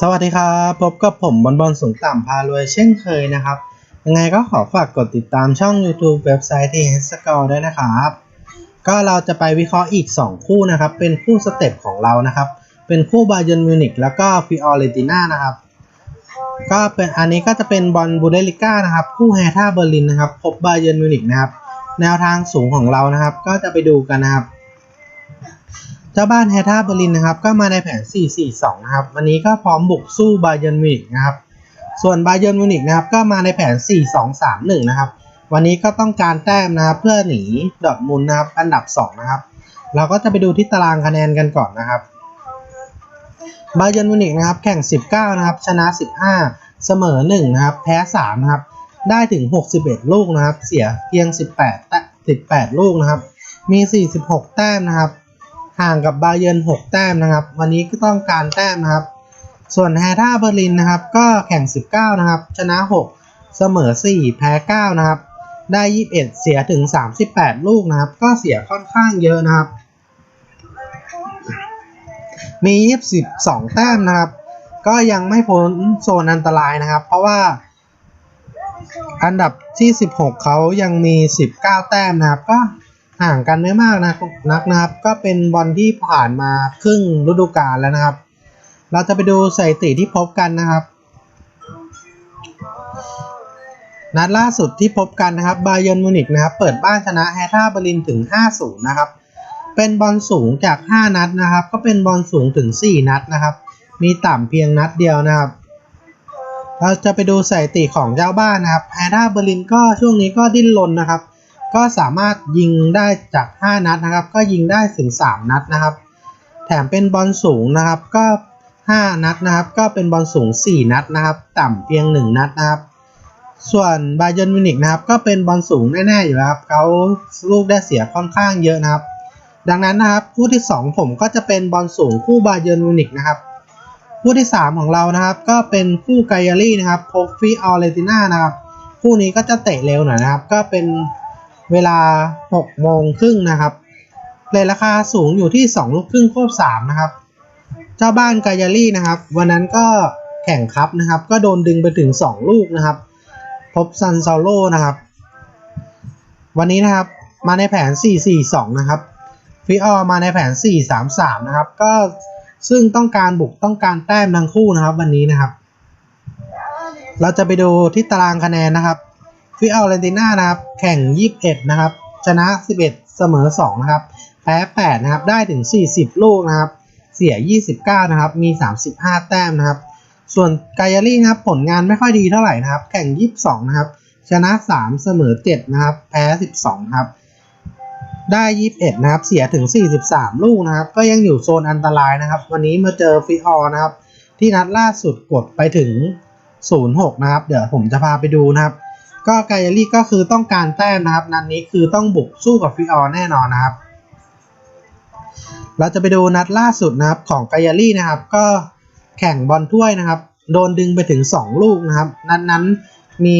สวัสดีครับ พบกับผมบอลบอลสูงต่ำพารวยเช่นเคยนะครับ ยังไงก็ขอฝากกดติดตามช่อง YouTube เว็บไซต์ที่ h e s c o r e ด้วยนะครับ ก็เราจะไปวิเคราะห์อีก 2 คู่นะครับ เป็นคู่สเต็ปของเรานะครับ เป็นคู่บาเยนมิวนิกแล้วก็ฟิออเรติน่านะครับ ก็เป็นอันนี้ก็จะเป็นบอลบูเดลิก้านะครับ คู่แฮท่าเบอร์ลินนะครับพบบาเยนมิวนิกนะครับ แนวทางสูงของเรานะครับ ก็จะไปดูกันนะครับ เจ้าบ้านแฮท่าเบอร์ลินนะครับก็มาในแผน 4-4-2 นะครับ วันนี้ก็พร้อมบุกสู้บาเยนมิวนิกนะครับส่วนบาเยนมิวนิกนะครับก็มาในแผน 4-2-3-1 นะครับ วันนี้ก็ต้องการแต้มนะครับเพื่อหนีดอทมุนนะครับอันดับ 2 นะครับ เราก็จะไปดูที่ตารางคะแนนกันก่อนนะครับบาเยนมิวนิกนะครับแข่ง 19 นะครับ ชนะ 15 เสมอ 1 นะครับ แพ้ 3 นะครับ ได้ถึง 61 ลูกนะครับ เสียเพียง 18แต้18 ลูกนะครับ มี 46 แต้มนะครับ ห่างกับบาเยิร์น6แต้มนะครับ วันนี้ก็ต้องการแต้มนะครับ ส่วนแฮท่าเบอร์ลินนะครับ ก็แข่ง 19 นะครับ ชนะ 6 เสมอ 4 แพ้ 9 นะครับ ได้ 21 เสียถึง 38 ลูกนะครับ ก็เสียค่อนข้างเยอะนะครับ มี 22 แต้มนะครับ ก็ยังไม่พ้นโซนอันตรายนะครับ เพราะว่าอันดับที่ 16 เขายังมี 19 แต้มนะครับ ก็ ห่างกันไม่มากนะนักนะครับ ก็เป็นบอลที่ผ่านมาครึ่งฤดูกาลแล้วนะครับ เราจะไปดูสถิติที่พบกันนะครับ นัดล่าสุดที่พบกันนะครับบาเย r n นมิวนิกนะครับ เปิดบ้านชนะแฮท่าเบอร์ลินถึง 5-0 นะครับ เป็นบอลสูงจาก 5 นัดนะครับ ก็เป็นบอลสูงถึง 4 นัดนะครับ มีต่ำเพียงนัดเดียวนะครับเราจะไปดูสถิติของเจ้าบ้านนะครับแฮท่าเบอร์ลินก็ช่วงนี้ก็ดิ้นรนนะครับ ก็สามารถยิงได้จาก 5 นัดนะครับ ก็ยิงได้ถึง 3 นัดนะครับ แถมเป็นบอลสูงนะครับ ก็ 5 นัดนะครับ ก็เป็นบอลสูง 4 นัดนะครับ ต่ำเพียง 1 นัดนะครับ ส่วนบาเย r n นมินิกนะครับ ก็เป็นบอลสูงแน่ๆอยู่แล้วครับเขาลูกได้เสียค่อนข้างเยอะนะครับ ดังนั้นนะครับ คู่ที่ 2 ผมก็จะเป็นบอลสูงคู่บาเย r n นมินิกนะครับ คู่ที่ 3 ของเรานะครับ ก็เป็นคู่ไกอารี่นะครับโพฟีออเรติน่านะครับ คู่นี้ก็จะเตะเร็วหน่อยนะครับ ก็เป็น เวลา 6 โมงครึ่งนะครับเลยราคาสูงอยู่ที่ 2 ลูกครึ่งควบ3นะครับ เจ้าบ้านไกอารี่นะครับ วันนั้นก็แข่งคัพนะครับ ก็โดนดึงไปถึง 2 ลูกนะครับ พบซันซาโลนะครับ วันนี้นะครับมาในแผน 4-4-2 นะครับฟิออมาในแผน 4-3-3 นะครับ ก็ซึ่งต้องการบุกต้องการแต้มทั้งคู่นะครับ วันนี้นะครับ เราจะไปดูที่ตารางคะแนนนะครับ ฟิออเรนติน่านะครับ แข่ง 21 นะครับ ชนะ 11 เสมอ 2 นะครับ แพ้ 8 นะครับ ได้ถึง 40 ลูกนะครับ เสีย 29 นะครับ มี 35 แต้มนะครับ ส่วนไกอารี่นะครับ ผลงานไม่ค่อยดีเท่าไหร่นะครับ แข่ง 22 นะครับ ชนะ 3 เสมอ 7 นะครับ แพ้ 12 ครับ ได้ 21 นะครับ เสียถึง 43 ลูกนะครับ ก็ยังอยู่โซนอันตรายนะครับ วันนี้มาเจอฟิออนะครับ ที่นัดล่าสุดกดไปถึง 06 นะครับ เดี๋ยวผมจะพาไปดูนะครับ ก็ไกอารี่ก็คือต้องการแต้มนะครับ นัดนนี้คือต้องบุกสู้กับฟิออแน่นอนนะครับ เราจะไปดูนัดล่าสุดนะครับของไกอารี่นะครับ ก็แข่งบอลถ้วยนะครับ โดนดึงไปถึง 2 ลูกนะครับ นัดนั้นมี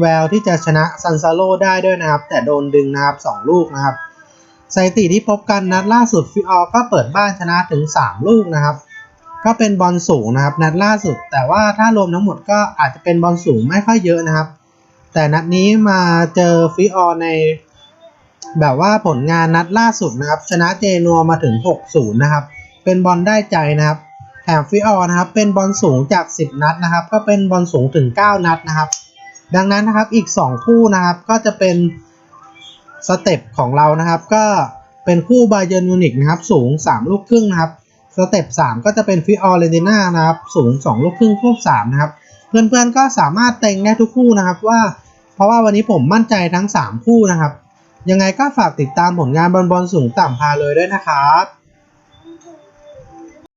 แววที่จะชนะซันซาโลได้ด้วยนะครับ แต่โดนดึงนะครับ 2 ลูกนะครับสถิติที่พบกันนัดล่าสุดฟิออก็เปิดบ้านชนะถึง 3 ลูกนะครับก็เป็นบอลสูงนะครับ นัดล่าสุด แต่ว่าถ้ารวมทั้งหมดก็อาจจะเป็นบอลสูงไม่ค่อยเยอะนะครับ แต่นัดนี้มาเจอฟิออใน แบบว่าผลงานนัดล่าสุดนะครับ ชนะเจนัวมาถึง 6-0 นะครับ เป็นบอลได้ใจนะครับ แถมฟิออนะครับ เป็นบอลสูงจาก 10 นัดนะครับ ก็เป็นบอลสูงถึง 9 นัดนะครับ ดังนั้นนะครับอีก 2 คู่นะครับก็จะเป็นสเต็ปของเรานะครับ ก็เป็นคู่บาเย r n นมิวนิกนะครับ สูง 3 ลูกครึ่งนะครับสเต็ป3ก็จะเป็นฟิออเรนติน่านะครับ สูง 2 ลูกครึ่งควบ3นะครับ เพื่อนๆก็สามารถเต็งได้ทุกคู่นะครับว่า เพราะว่าวันนี้ผมมั่นใจทั้ง 3 คู่นะครับ ยังไงก็ฝากติดตามผลงานบอลบอลสูงต่ำพาเลยด้วยนะครับ